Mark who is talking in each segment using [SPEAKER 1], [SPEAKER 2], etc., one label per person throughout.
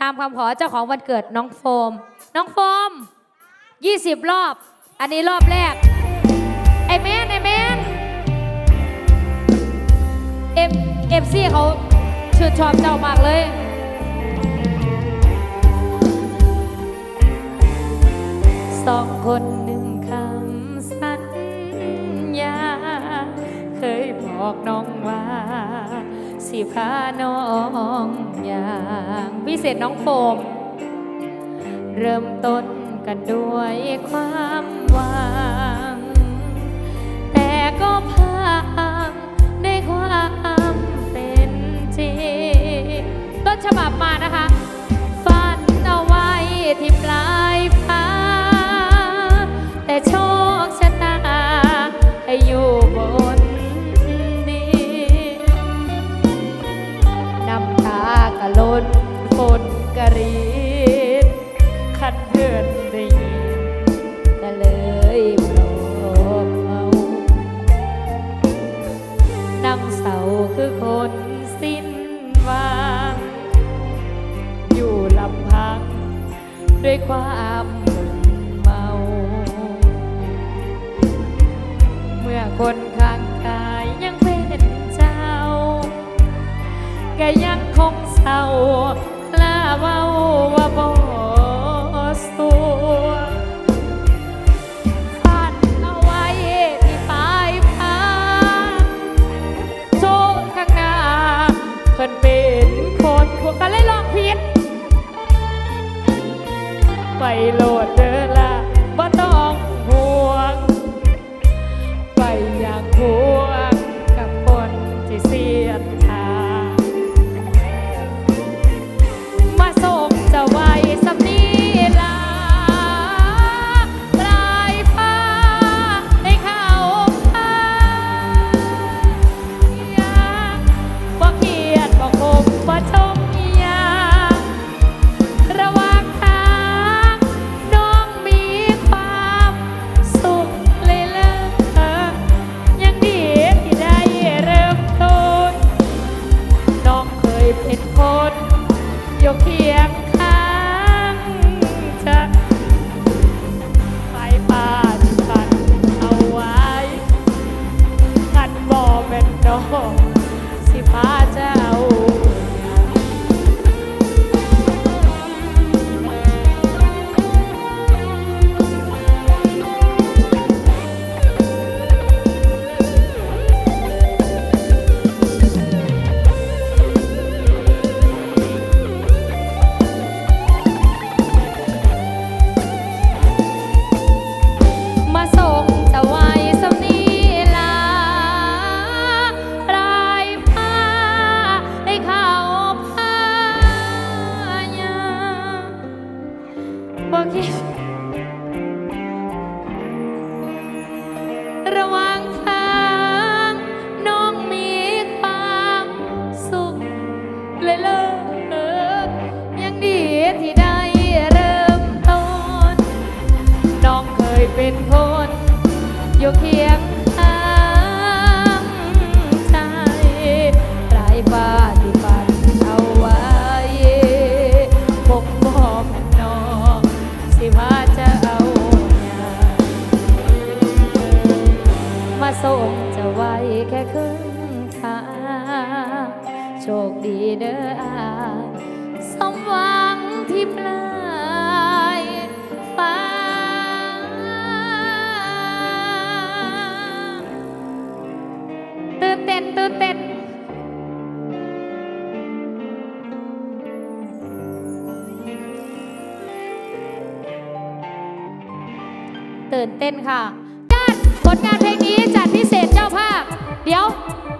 [SPEAKER 1] ตามคำขอเจ้าของวันเกิดน้องโฟม น้องโฟม 20 รอบ อันนี้รอบแรก ไอแมนไอแมนเอฟเอฟซีเขาชื่นชอบเจ้ามากเลยสองคนหนึ่งคำสัญญา เคยบอกน้องว่า สิพาน้อง อย่างพิเศษน้องโฟม เริ่มต้นกันด้วยความหวัง แต่ก็พังในความเป็นจริงต้นฉบับมานะคะ คันเพื่อนได้ยินก็เลยปลอบเอานั่งเศร้าคือคนสิ้นหวังอยู่ลำพัง ด้วยความมึนเมา เมื่อคนข้างกายยังเป็นเจ้าก็ยังคงเศร้าลาเว้าว่าบ่ ตื่นเต้นค่ะการผลงานเพลงนี้จัดพิเศษเจ้าภาพ เดี๋ยว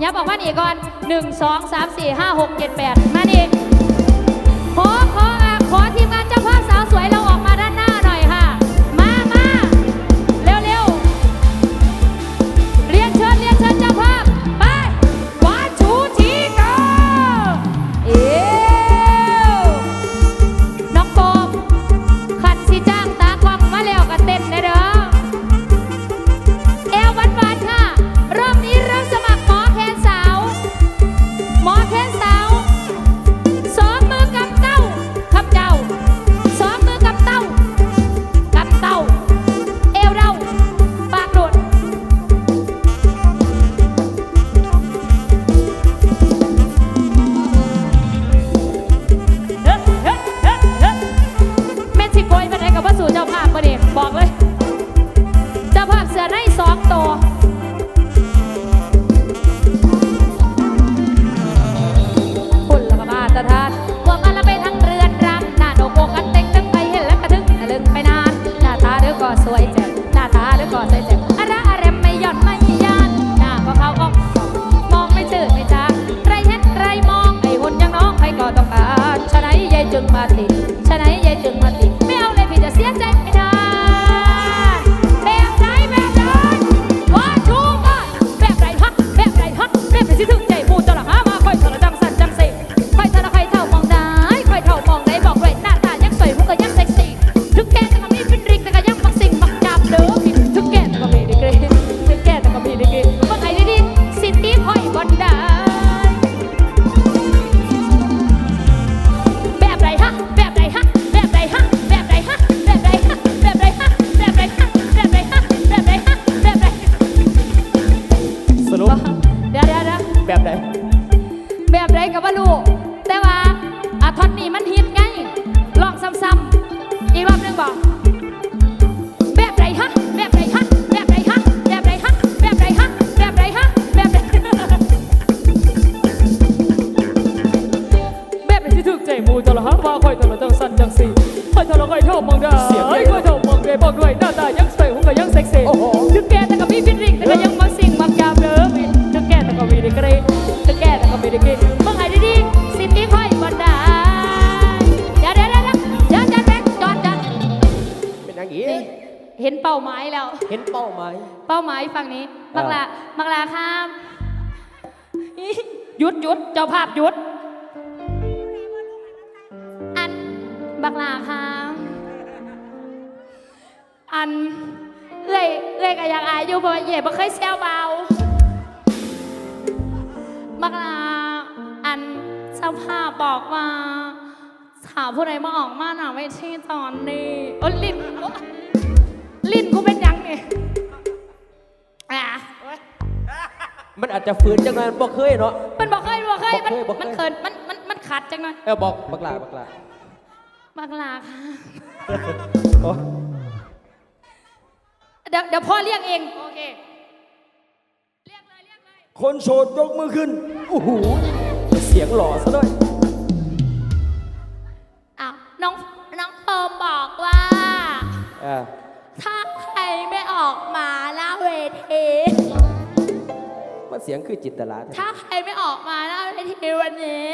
[SPEAKER 1] ยับออกมาหนีก่อน 1 2 3 4 5 6 7 8 มานี่ขอขออะขอทีมงานเจ้า body จะละคอยเท่ามองได้เสียงดีคอยท่ามองได้บอกด้วยหน้าตายังสวยหุ่นก็ยังเซ็กซี่
[SPEAKER 2] โอ้โห
[SPEAKER 1] ถึงแก่แต่ก็มีฟิตริงแต่ก็ยังมักสิ่งมักยามเด้อพี่ถึงแก่แต่ก็มีดีกรีถึงแก่แต่ก็มีดีกรีเมื่อไงดีๆสิทธิค่อยบันดาลเดี๋ยวเดี๋ยวเดี๋ยวเดี๋ยวจอดแป๊บจอดจอด
[SPEAKER 2] เป็นอย่างนี้
[SPEAKER 1] เห็นเป้าหมายแล้ว
[SPEAKER 2] เห็นเป้าหมาย
[SPEAKER 1] เป้าหมายฝั่งนี้ มักลา มักลาครับหยุดหยุดเจ้าภาพหยุด อันบักลาครับ อันเอ้ยเอ้ยก็อยากอายอยู่เพราะว่าเย่บ่เคยแซวเบาบักลาอันเจ้าภาพบอกว่าถามผู้ใดมาออกมาหนาไม่ใช่ตอนนี้โอ้ลิ้นโอ๊ะลิ้นกูเป็นหยังเนี่ยอะ
[SPEAKER 2] มันอาจจะฝืนจังเลยบ่เคยเนาะ
[SPEAKER 1] มันบอกเคยบอกเคยมัน
[SPEAKER 2] บอกเคยบอกเคย
[SPEAKER 1] มันเขินมันมันมันขัดจังหน่อย
[SPEAKER 2] เออบอกบักลาบักลา
[SPEAKER 1] บักลาค่ะ
[SPEAKER 2] โอ้
[SPEAKER 1] เดี๋ยวเดี๋ยวพ่อเรียกเอง โอเค เรียกเลยเรียกเลย
[SPEAKER 3] คนโสดยกมือขึ้น
[SPEAKER 2] โอ้โห เสียงหล่อซะด้วย
[SPEAKER 1] อ้าวน้องน้องเฟิร์มบอกว่า
[SPEAKER 2] อ่า
[SPEAKER 1] ถ้าใครไม่ออกมาหน้าเวที
[SPEAKER 2] มันเสียงคือจิตตลาด
[SPEAKER 1] ถ้าใครไม่ออกมาหน้าเวทีวันนี้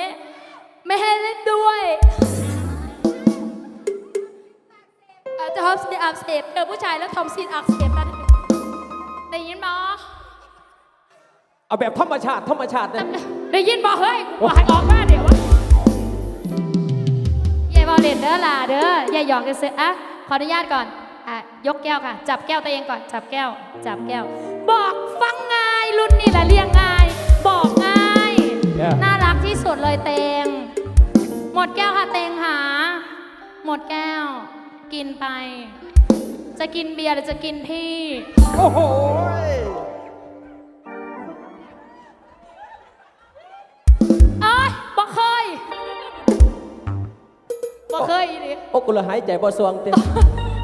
[SPEAKER 1] ไม่ให้เล่นด้วย จจะทอมซีนอักเสบเจอผู้ชายแล้วทอมซีนอักเสบนะได้ยินมั้ย
[SPEAKER 2] เอาแบบธรรมชาติธรรมชาตินะ
[SPEAKER 1] ได้ยินบอกเฮ้ยบอกให้ออกมาเดี๋ยววะยายบอลเล่นเด้อล่ะเด้อยายหยอกจะเสืออะขออนุญาตก่อนอะยกแก้วค่ะ จับแก้วตัวเองก่อนจับแก้ว จับแก้ว บอกฟังง่ายรุ่นนี้แหละเรียงง่าย บอกง่าย
[SPEAKER 2] เนี่ย
[SPEAKER 1] น่ารักที่สุดเลยเตงหมดแก้วค่ะเตงหา หมดแก้ว กินไป จะกินเบียร์หรือจะกินที่
[SPEAKER 2] โอ้โห
[SPEAKER 1] เอ้ยบอเคยบอกเคยอีดิ
[SPEAKER 2] โอ้กูละหายใจบ่สวงเต็ม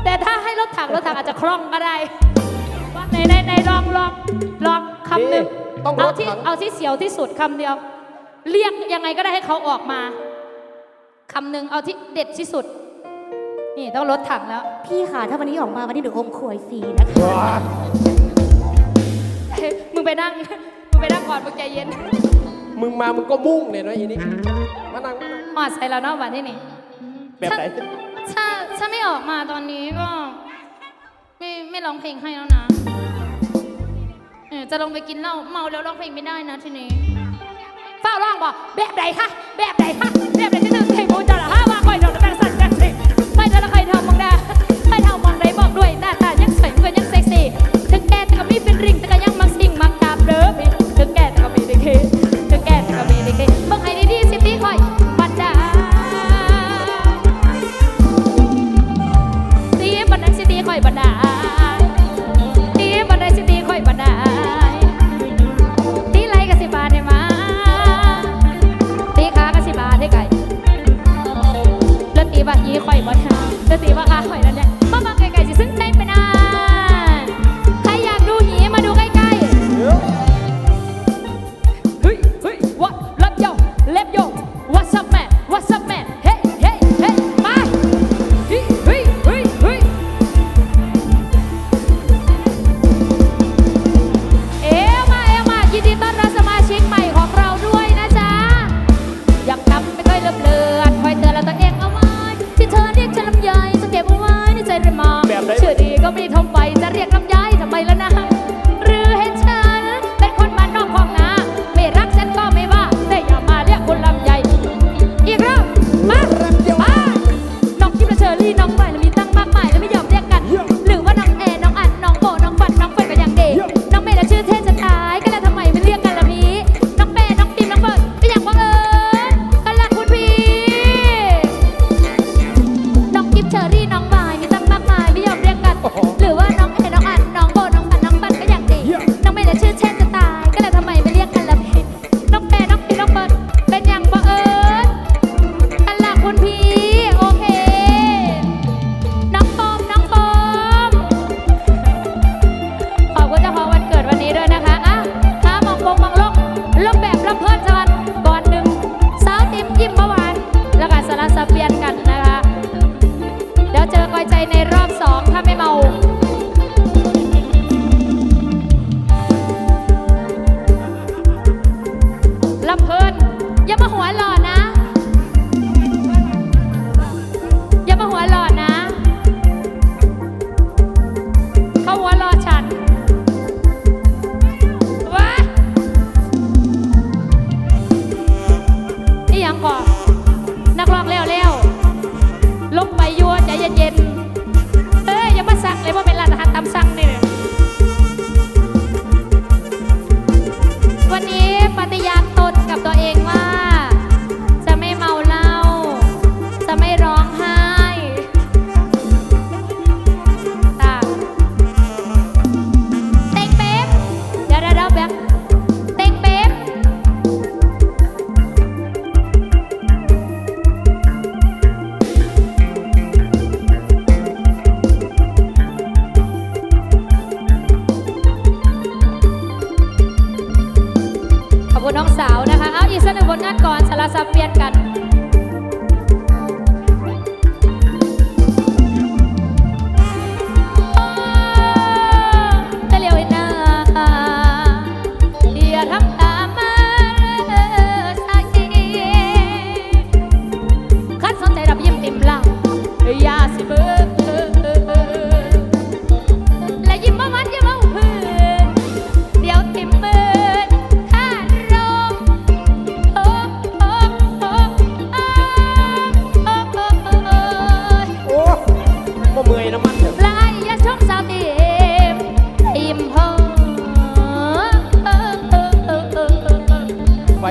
[SPEAKER 1] แต่ถ้าให้รถถังรถถังอาจจะคล่องก็ได้ว่าในในในลองลองลองคำหนึ่ง
[SPEAKER 2] ต้องร
[SPEAKER 1] เอา
[SPEAKER 2] ถ
[SPEAKER 1] ที่
[SPEAKER 2] ถัง
[SPEAKER 1] เอาที่เสียวที่สุดคำเดียว เรียกยังไงก็ได้ให้เขาออกมาคำหนึ่งเอาที่เด็ดที่สุด นี่ต้องรถถังแล้ว
[SPEAKER 4] พี่ค่ะ ถ้าวันนี้ออกมาวันนี้หนูอมขวยฟรีนะคะ
[SPEAKER 1] เฮ้ยมึงไปนั่ง มึงไปนั่งก่อนมึงใจเย็น
[SPEAKER 2] มึงมา มึงก็มุ่งเนี่ยเนาะอีนี่มานั่งมานั่ง
[SPEAKER 1] หอดใส่แล้วเนอกวันที่นี่
[SPEAKER 2] แบบไหน
[SPEAKER 1] ถ้าถ้าไม่ออกมาตอนนี้ก็ ไม่ไม่ร้องเพลงให้แล้วนะเออจะลงไปกินเหล้าเมาแล้วร้องเพลงไม่ได้นะทีนี้เฝ้าร้องบอกแบบไหนคะแบบไหนคะแบบไหนที่ตื่นเต้นมูจะละห้าว่าคอยเท่าแต่สั่นจังสิ วยหน้าตา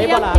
[SPEAKER 1] Gracias.